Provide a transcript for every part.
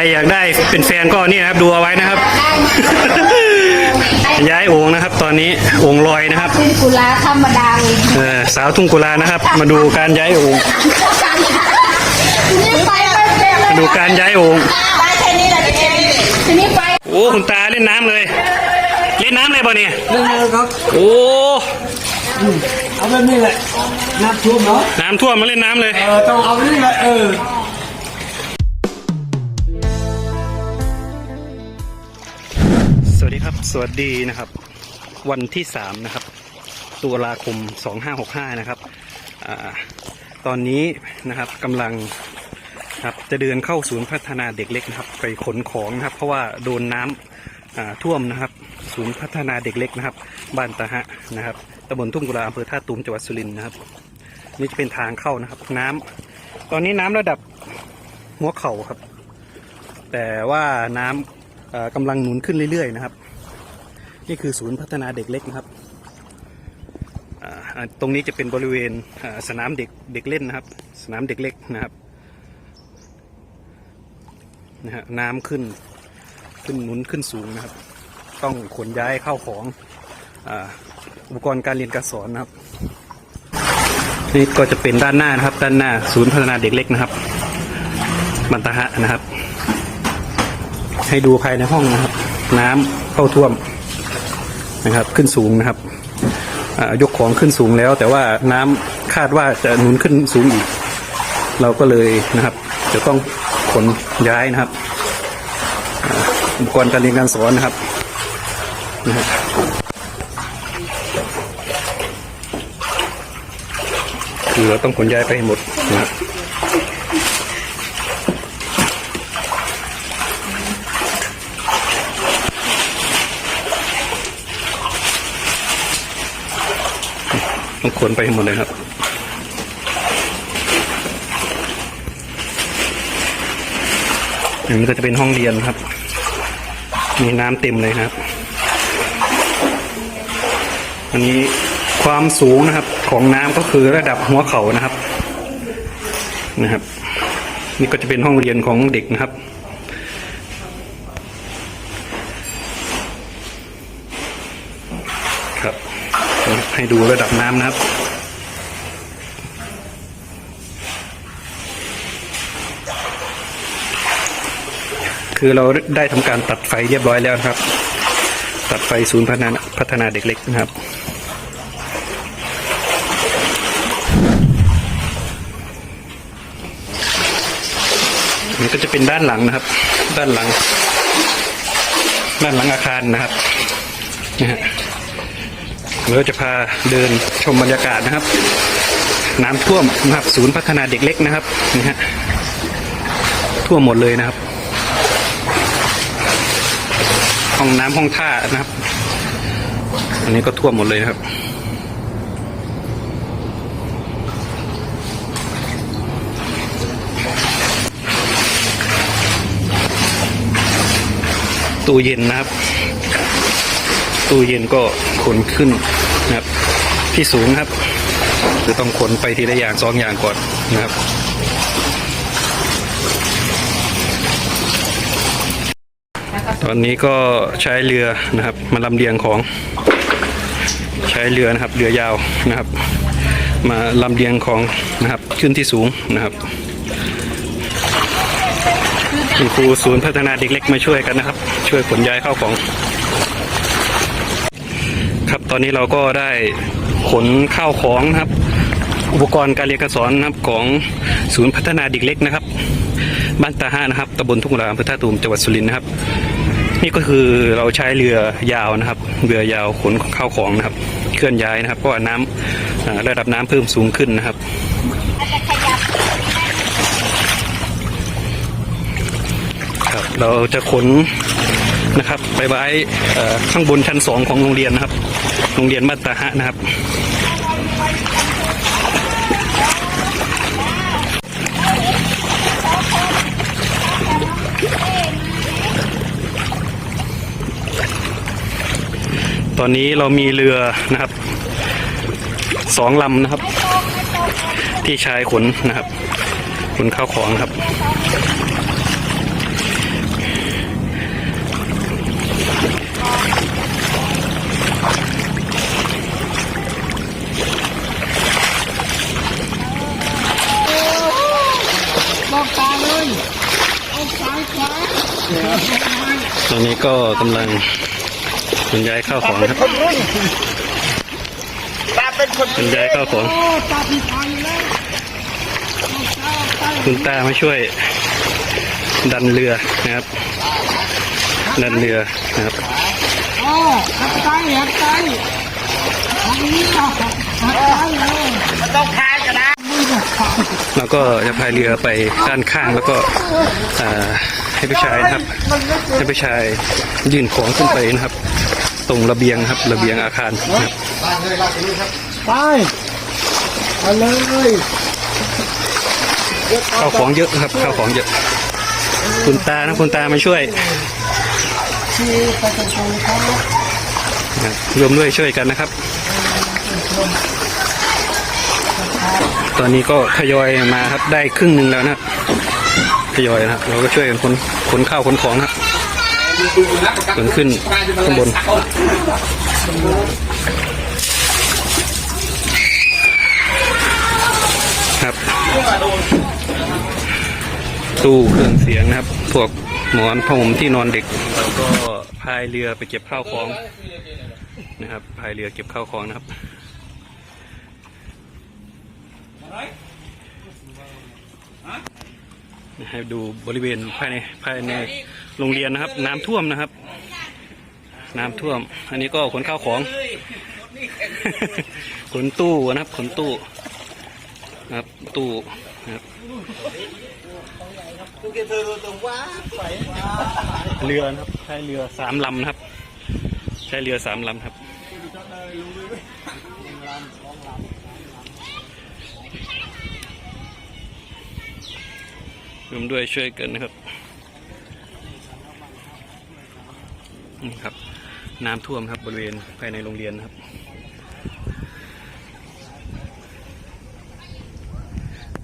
รอยากได้เป็นแฟนก็นี่นะครับ ดูเอาไว้นะครับ ย้ายโอ่งนะครับ ตอนนี้โอ่งลอยนะครับเป็นกุลาธรรมดาเลยเออสาวทุ่งกุลานะครับ มาดูการย้ายโอ่งทีนี้ไปไปเต็มเลยมาดูการย้ายโอ่งไปแค่นี้แหละทีนี้ไปโอ้คุณตาเล่นน้ำเลยเล่นน้ำเลยป่ะเนี่ยเรื่องนี้ครับโอ้เอาแบบนี้แหละน้ำท่วมเนาะน้ำท่วมมาเล่นน้ำเลยเออต้องเอาแบบนี้แหละเออ ครับ สวัสดีนะครับ วันที่สามนะครับตุลาคม2565นะครับอตอนนี้นะครับกำลังครับจะเดินเข้าศูนย์พัฒนาเด็กเล็กนะครับ ไปขนของนะครับ เพราะว่าโดนน้ำอ่าท่วมนะครับ ศูนย์พัฒนาเด็กเล็กนะครับ บ้านตาหะนะครับตำบลทุ่งกุลาอำเภอท่าตูมจังหวัดสุรินทร์นะครับ นี่จะเป็นทางเข้านะครับ น้ำตอนนี้น้ำระดับหัวเข่าครับ แต่ว่าน้ำเอ่อกำลังหนุนขึ้นเรื่อยๆนะครับ นี่คือศูนย์พัฒนาเด็กเล็กนะครับ ตรงนี้จะเป็นบริเวณสนามเด็กเด็กเล่นนะครับ สนามเด็กเล็กนะครับนะฮะน้ำขึ้นขึ้นหนุนขึ้นสูงนะครับ ต้องขนย้ายเข้าของอุปกรณ์การเรียนการสอนนะครับนี่ก็จะเป็นด้านหน้านะครับ ด้านหน้าศูนย์พัฒนาเด็กเล็กนะครับมันตาหะนะครับ ให้ดูภายในห้องนะครับ น้ำเข้าท่วม นะครับ ขึ้นสูงนะครับยกของขึ้นสูงแล้ว แต่ว่าน้ำคาดว่าจะหนุนขึ้นสูงอีก เราก็เลยนะครับ จะต้องขนย้ายนะครับอุปกรณ์การเรียนการสอนนะครับนะฮะคือเราต้องขนย้ายไปให้หมดนะครับ ต้องขนไปห้หมดเลยครับอันนี้ก็จะเป็นห้องเรียนครับ มีน้ำเต็มเลยครับ อันนี้ความสูงนะครับ ของน้ำก็คือระดับหัวเข่านะครับ นะครับ นี่ก็จะเป็นห้องเรียนของเด็กนะครับ ให้ดูระดับน้ำนะครับ คือเราได้ทำการตัดไฟเรียบร้อยแล้วครับ ตัดไฟศูนย์พัฒนาพัฒนาเด็กเล็กนะครับนี่ก็จะเป็นด้านหลังนะครับ ด้านหลัง ด้านหลังอาคารนะครับนะฮะ เราจะพาเดินชมบรรยากาศนะครับ น้ำท่วมนะครับศูนย์พัฒนาเด็กเล็กนะครับนี่ฮะท่วมหมดเลยนะครับ ห้องน้ำห้องท่านะครับ อันนี้ก็ท่วมหมดเลยนะครับตู้เย็นนะครับ ตู้เย็นก็ขนขึ้นนะครับ ที่สูงครับคือต้องขนไปทีละอย่างสองอย่างก่อนนะครับตอนนี้ก็ใช้เรือนะครับ มาลำเลียงของ ใช้เรือนะครับเรือยาวนะครับ มาลำเลียงของนะครับขึ้นที่สูงนะครับคุณครูศูนย์พัฒนาเด็กเล็กมาช่วยกันนะครับ ช่วยขนย้ายเข้าของ ครับ ตอนนี้เราก็ได้ขนข้าวของนะครับ อุปกรณ์การเรียนการสอนนะครับของศูนย์พัฒนาเด็กเล็กนะครับ บ้านตาห้านะครับตำบลทุ่งลาอำเภอท่าตูมจังหวัดสุรินทร์นะครับ นี่ก็คือเราใช้เรือยาวนะครับ เรือยาวขนข้าวของนะครับ เคลื่อนย้ายนะครับเพราะว่าน้ำอ่าระดับน้ำเพิ่มสูงขึ้นนะครับครับเราจะขนนะครับไปไว้ข้างบนชั้นสองของโรงเรียนนะครับ โรงเรียนบ้านตาหะนะครับ ตอนนี้เรามีเรือนะครับสองลำนะครับ ที่ใช้ขนนะครับขนข้าวของครับ ก็กำลังขนย้ายข้าวของนะครับคนรุ่นตาเป็นคนขนย้ายข้าวของ คุณตามาช่วย ดันเรือนะครับ ดันเรือนะครับอ๋อหักใจหักใจทางนี้ก็หักใจเลยมันต้องพายกันนะแล้วก็จะพายเรือไปด้านข้างแล้วก็อ่า ให้ผู้ชายนะครับให้ผู้ชายยื่นของขึ้นไปนะครับ ตรงระเบียงครับระเบียงอาคารนะครับไปไปเลยข้าวของเยอะนะครับข้าวของเยอะ คุณตานะคุณตามาช่วยที่ไปตรงเขานะครับรวมด้วยช่วยกันนะครับ ตอนนี้ก็ทยอยมาครับได้ครึ่งหนึ่งแล้วนะครับ ทยอยนะครับเราก็ช่วยกันขนขนข้าวขนของนะครับขนขึ้นข้างบนครับ ตู้เครื่องเสียงนะครับ พวกหมอนผ้าห่มที่นอนเด็กแล้วก็พายเรือไปเก็บข้าวของนะครับพายเรือเก็บข้าวของนะครับ ให้ดูบริเวณภายในภายในโรงเรียนนะครับ น้ำท่วมนะครับ น้ำท่วม อันนี้ก็ขนข้าวของ ขนตู้นะครับขนตู้นะครับตู้นะครับเรือนะครับใช้เรือสามลำนะครับ ใช้เรือสามลำครับ รวมด้วยช่วยกันนะครับนี่ครับ น้ำท่วมครับบริเวณภายในโรงเรียนนะครับ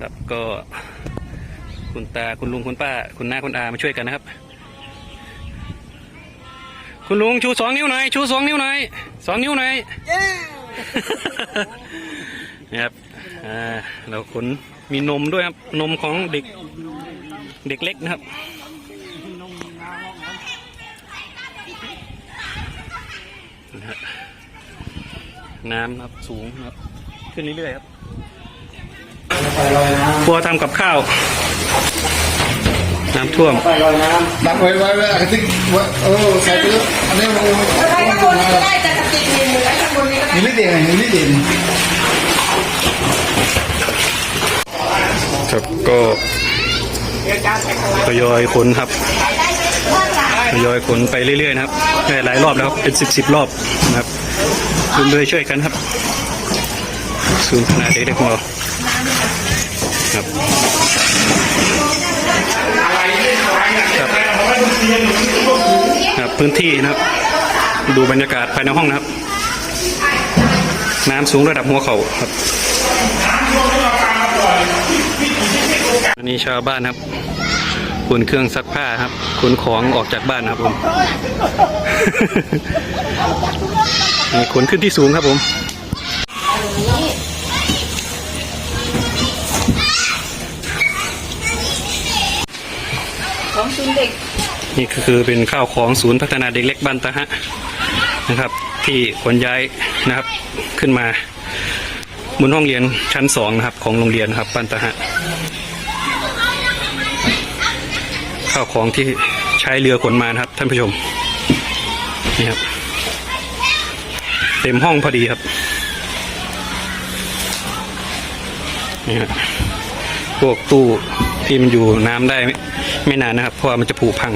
ครับก็คุณตาคุณลุงคุณป้า คุณน้าคุณอามาช่วยกันนะครับ คุณลุงชูสองนิ้วหน่อยชูสองนิ้วหน่อยสองนิ้วหน่อยนะครับอ่าเราขน มีนมด้วยครับ นมของเด็ก เด็กเล็กนะครับนะฮะน้ำนะครับสูงนะครับ ขึ้นเรื่อยๆครับครัวทำกับข้าว น้ำท่วมดักไว้ไว้ไว้กระติกไว้เออใส่ไปแล้วอันนี้มันไปข้างบนนี้ก็ได้จะกระติกมีมือไว้ข้างบนนี้ก็ได้มีลิเดียนมีลิเดียน ครับก็ทยอยขนครับทยอยขนไปเรื่อยๆนะครับหลายรอบแล้วครับเป็นสิบสิบรอบนะครับร่วมด้วยช่วยกันครับศูนย์ขนาดเล็กๆของเราครับครับครับพื้นที่นะครับ ดูบรรยากาศภายในห้องนะครับ น้ำสูงระดับหัวเข่าครับ นนี้ชาวบ้านครับขนเครื่องซักผ้าครับขนของออกจากบ้านครับผม นี่ขนขึ้นที่สูงครับผมของชุนเด็กนี่ก็คือเป็นข้าวของศูนย์พัฒนาเด็กเล็กบ้านตะฮะนะครับ ที่ขนย้ายนะครับขึ้นมาบนห้องเรียนชั้นสองนะครับของโรงเรียนครับบ้านตะฮะ ข้าวของที่ใช้เรือขนมานะครับ ท่านผู้ชมนี่ครับ เต็มห้องพอดีครับนี่ครับพวกตู้ที่มันอยู่น้ำได้ไม่ไม่นานนะครับ เพราะว่ามันจะผุพัง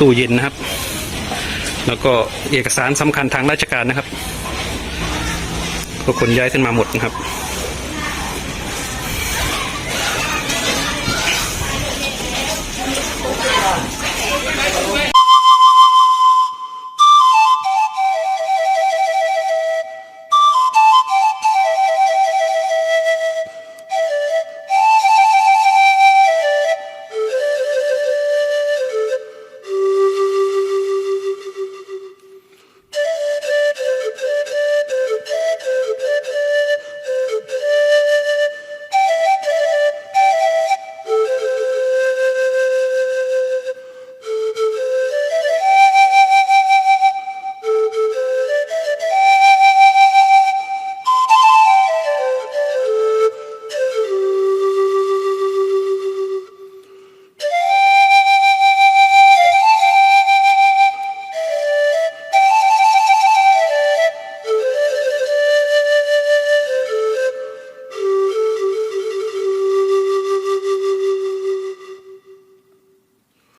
ตู้เย็นนะครับ แล้วก็เอกสารสำคัญทางราชการนะครับก็ขนย้ายขึ้นมาหมดนะครับ